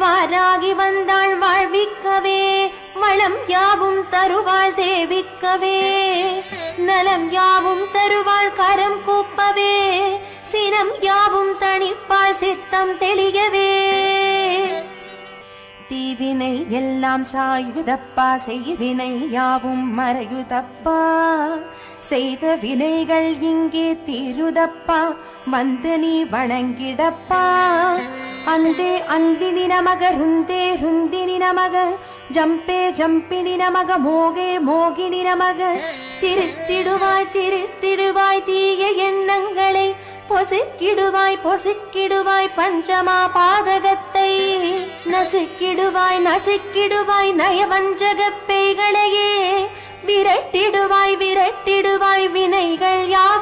வாராகி வந்தாள் வாழ்விக்கவே வளம் யாவும் தருவாள் சேவிக்கவே. நலம் யாவும் தருவாள் கரம் கூப்பவே சினம் யாவும் தணிப்பாள் சித்தம் தெளியவே. தீவினை எல்லாம் சாயுதப்பா செய்வினை யாவும் மறையுதப்பா. செய்த வினைகள் இங்கே தீருதப்பா வந்து நீ வணங்கிடப்பா. அந்தே அந்தினி நமக ருந்தே ருந்தினி நமக. ஜம்பே ஜம்பினி நமக மோகே மோகினி நமக. திருத்திடுவாய் திருத்திடுவாய் தீய எண்ணங்களை. பொசுக்கிடுவாய் பொசுக்கிடுவாய் பஞ்சமா பாதகத்தை. நசுக்கிடுவாய் நசுக்கிடுவாய் நயவஞ்சக பேய்களையே. விரட்டிடுவாய் விரட்டிடுவாய் வினைகள் யார்?